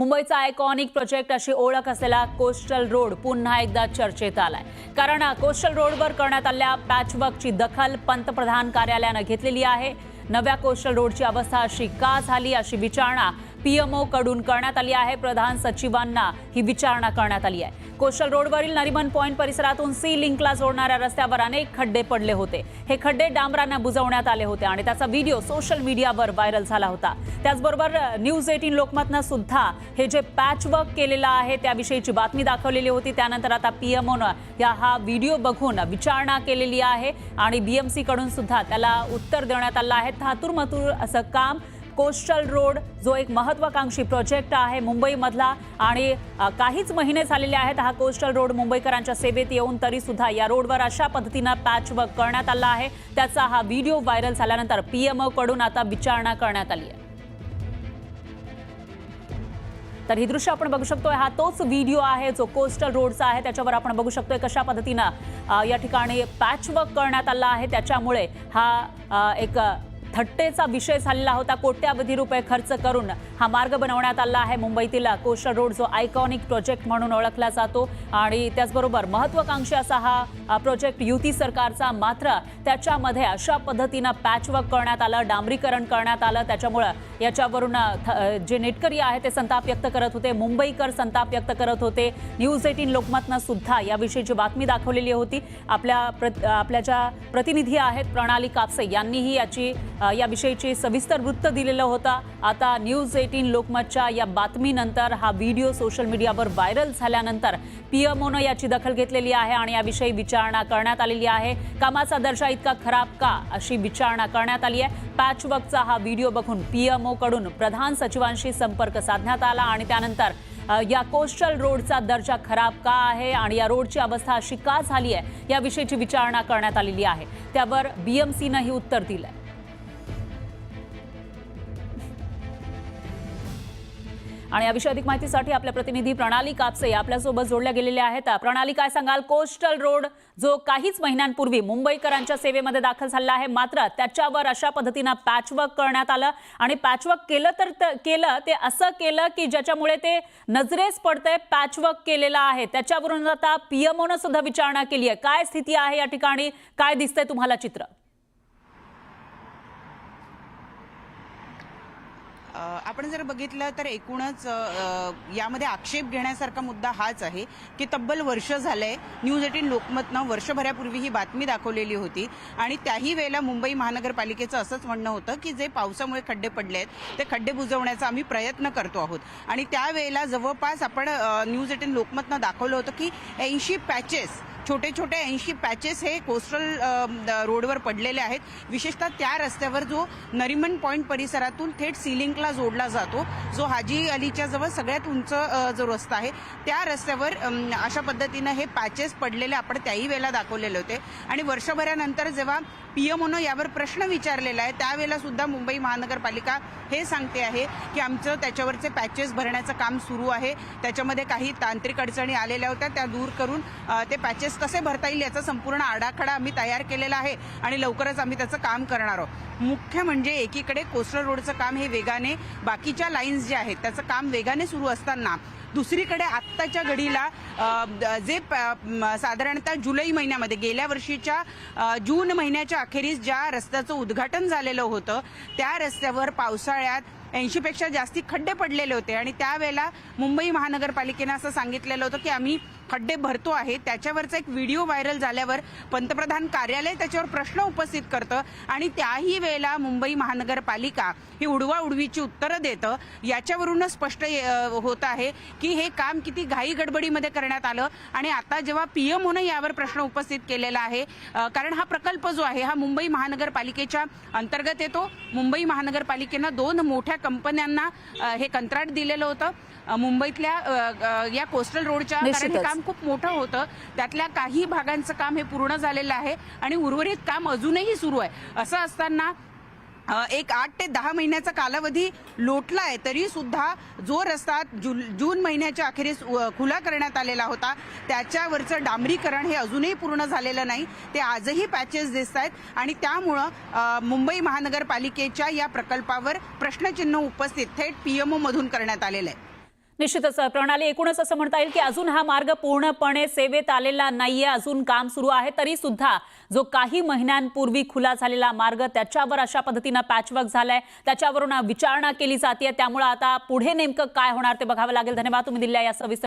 मुंबईचा iconic project अशी ओळख असलेला कोस्टल रोड पुन्हा एकदा चर्चेत आलाय. कारण कोस्टल रोडवर करण्यात आलेल्या पॅचवर्कची दखल पंतप्रधान कार्यालयानं घेतलेली आहे. नव्या कोस्टल रोडची अवस्था अशी का झाली अशी विचारणा पीएमओ कडून करण्यात आली आहे. प्रधान सचिवांना ही विचारणा करण्यात आली आहे. कोशल रोडवरील नरिमन पॉईंट परिसरातून सी लिंकला जोडणाऱ्या रस्त्यावर अनेक खड्डे पडले होते. हे खड्डे डांबरांना बुजवण्यात आले होते आणि त्याचा व्हिडिओ सोशल मीडियावर व्हायरल झाला होता. त्याचबरोबर न्यूज एटीन लोकमतनं सुद्धा हे जे पॅचवर्क केलेलं आहे त्याविषयीची बातमी दाखवलेली होती. त्यानंतर आता पीएमओनं या हा व्हिडिओ बघून विचारणा केलेली आहे आणि बीएमसीकडून सुद्धा त्याला उत्तर देण्यात आलं आहे. थातूर असं काम कोस्टल रोड जो एक महत्वाकांक्षी प्रोजेक्ट आहे मुंबईमधला आणि काहीच महिने झालेले आहेत हा कोस्टल रोड मुंबईकरांच्या सेवेत येऊन तरी सुद्धा या रोडवर अशा पद्धतीनं पॅचवर्क करण्यात आला आहे. त्याचा हा व्हिडिओ व्हायरल झाल्यानंतर पीएमओ कडून आता विचारणा करण्यात आली आहे. तर ही दृश्य आपण बघू शकतोय हा तोच व्हिडिओ आहे जो कोस्टल रोडचा आहे. त्याच्यावर आपण बघू शकतोय कशा पद्धतीनं या ठिकाणी पॅचवर्क करण्यात आला आहे. त्याच्यामुळे हा एक थट्टेचा विषय झालेला होता. कोट्यावधी रुपये खर्च करून हा मार्ग बनवण्यात आला आहे. मुंबईतील कोस्टल रोड जो आयकॉनिक प्रोजेक्ट म्हणून ओळखला जातो. आणि त्याचबरोबर महत्वाकांक्षी असा हा प्रोजेक्ट युती सरकारचा. मात्र त्याच्यामध्ये अशा पद्धतीनं पॅचवर्क करण्यात आलं डांबरीकरण करण्यात आलं. त्याच्यामुळं याच्यावरून जे नेटकरी आहे ते संताप व्यक्त करत होते. मुंबईकर संताप व्यक्त करत होते. न्यूज एटीन लोकमतनं सुद्धा याविषयीची बातमी दाखवलेली होती आपल्या प्र- आपल्या ज्या प्रतिनिधी आहेत प्रणाली कापसे यांनीही याची याविषयीची सविस्तर वृत्त दिलेलं होतं. आता न्यूज एटीन लोकमतच्या या बातमीनंतर हा व्हिडिओ सोशल मीडियावर व्हायरल झाल्यानंतर पीएमओनं याची दखल घेतलेली आहे आणि याविषयी विचारणा करण्यात आलेली आहे. कामाचा दर्जा इतका खराब का अशी विचारणा करण्यात आली आहे. पॅचवर्कचा हा व्हिडिओ बघून पीएमओ कडून प्रधान सचिवांशी संपर्क साधण्यात आला आणि त्यानंतर या कोस्टल रोडचा दर्जा खराब का आहे आणि या रोडची अवस्था अशी का झाली आहे याविषयीची विचारणा करण्यात आलेली आहे. त्यावर बीएमसीनंही उत्तर दिलंय. आणि याविषयी अधिक माहितीसाठी आपल्या प्रतिनिधी प्रणाली कापसे आपल्यासोबत जोडल्या गेलेल्या आहेत. प्रणाली काय सांगाल? कोस्टल रोड जो काहीच महिन्यांपूर्वी मुंबईकरांच्या सेवेमध्ये दाखल झाला आहे मात्र त्याच्यावर अशा पद्धतीनं पॅचवर्क करण्यात आलं. आणि पॅचवर्क केलं तर केलं ते असं केलं की ज्याच्यामुळे ते नजरेस पडतंय पॅचवर्क केलेलं आहे. त्याच्यावरून आता पीएमओनं सुद्धा विचारणा केली आहे. काय स्थिती आहे या ठिकाणी? काय दिसतंय तुम्हाला चित्र? आपण जर बघितलं तर एकूणच यामध्ये आक्षेप घेण्यासारखा मुद्दा हाच आहे की तब्बल वर्ष झालंय न्यूज एटीन लोकमतनं वर्षभरापूर्वी ही बातमी दाखवलेली होती. आणि त्याही वेळेला मुंबई महानगरपालिकेचं असंच म्हणणं होतं की जे पावसामुळे खड्डे पडले आहेत ते खड्डे बुजवण्याचा आम्ही प्रयत्न करतो आहोत. आणि त्यावेळेला जवळपास आपण न्यूज एटीन लोकमतनं दाखवलं होतं की ऐंशी पॅचेस छोटे छोटे ऐंशी पॅचेस हे कोस्टल द- रोडवर पडलेले आहेत. विशेषतः त्या रस्त्यावर जो नरिमन पॉईंट परिसरातून थेट सिलिंकला जोडला जातो जो हाजी अलीच्या जवळ सगळ्यात उंच जो रस्ता आहे त्या रस्त्यावर अशा पद्धतीनं हे पॅचेस पडलेले आपण त्याही वेळेला दाखवलेले होते. आणि वर्षभरानंतर जेव्हा पीएमओनं यावर प्रश्न विचारलेला आहे त्यावेळेला सुद्धा मुंबई महानगरपालिका हे सांगते आहे की आमचं त्याच्यावरचे पॅचेस भरण्याचं काम सुरू आहे. त्याच्यामध्ये काही तांत्रिक अडचणी आलेल्या होत्या त्या दूर करून ते पॅचेस कसे भरता येईल याचा संपूर्ण आडाखडा आम्ही तयार केलेला आहे आणि लवकरच आम्ही त्याचं काम करणार आहोत. मुख्य म्हणजे एकीकडे कोस्टल रोडचं काम हे वेगाने बाकीच्या लाईन्स जे आहेत त्याचं काम वेगाने सुरू असताना दुसरीकडे आत्ताच्या घडीला जे प- साधारणतः जुलै महिन्यामध्ये गेल्या वर्षीच्या जून महिन्याच्या अखेरीस ज्या रस्त्याचं उद्घाटन झालेलं होतं त्या रस्त्यावर पावसाळ्यात ऐंशीपेक्षा जास्ती खड्डे पडलेले होते आणि त्यावेळेला मुंबई महानगरपालिकेनं असं सांगितलेलं होतं की आम्ही खड्डे भरतो आहे. त्याच्यावरचा एक व्हिडिओ व्हायरल झाल्यावर पंतप्रधान कार्यालय त्याच्यावर प्रश्न उपस्थित करतं आणि त्याही वेळेला मुंबई महानगरपालिका ही उडवा उडवीची उत्तरं देतं. याच्यावरूनच स्पष्ट होत आहे की हे काम किती घाई गडबडीमध्ये करण्यात आलं आणि आता जेव्हा पीएमओनं यावर प्रश्न उपस्थित केलेला आहे कारण हा प्रकल्प जो आहे हा मुंबई महानगरपालिकेच्या अंतर्गत येतो. मुंबई महानगरपालिकेनं दोन मोठ्या कंपन्यांना हे कंत्राट दिलेलं होतं. मुंबईतल्या या कोस्टल रोडच्या काम काम खूप मोठं होतं. त्यातल्या काही भागांचं काम हे पूर्ण झालेलं आहे आणि उर्वरित काम अजूनही सुरू आहे. असं असताना एक आठ ते दहा महिन्याचा कालावधी लोटला आहे तरी सुद्धा जो रस्ता जून जून महिन्याच्या अखेरीस खुला करण्यात आलेला होता त्याच्यावरचं डांबरीकरण हे अजूनही पूर्ण झालेलं नाही. ते आजही पॅचेस दिसत आहेत आणि त्यामुळं मुंबई महानगरपालिकेच्या या प्रकल्पावर प्रश्नचिन्ह उपस्थित थेट पीएमओ मधून करण्यात आलेलं आहे. निश्चितच प्रणाली एकूणच असं म्हणता येईल की अजून हा मार्ग पूर्णपणे सेवेत आलेला नाहीये अजून काम सुरू आहे तरी सुद्धा जो काही महिन्यांपूर्वी खुला झालेला मार्ग त्याच्यावर अशा पद्धतीनं पॅचवर्क झालाय. त्याच्यावरून विचारणा केली जाते त्यामुळे आता पुढे नेमकं काय होणार ते बघावं लागेल. धन्यवाद. तुम्ही दिल्या या सविस्तर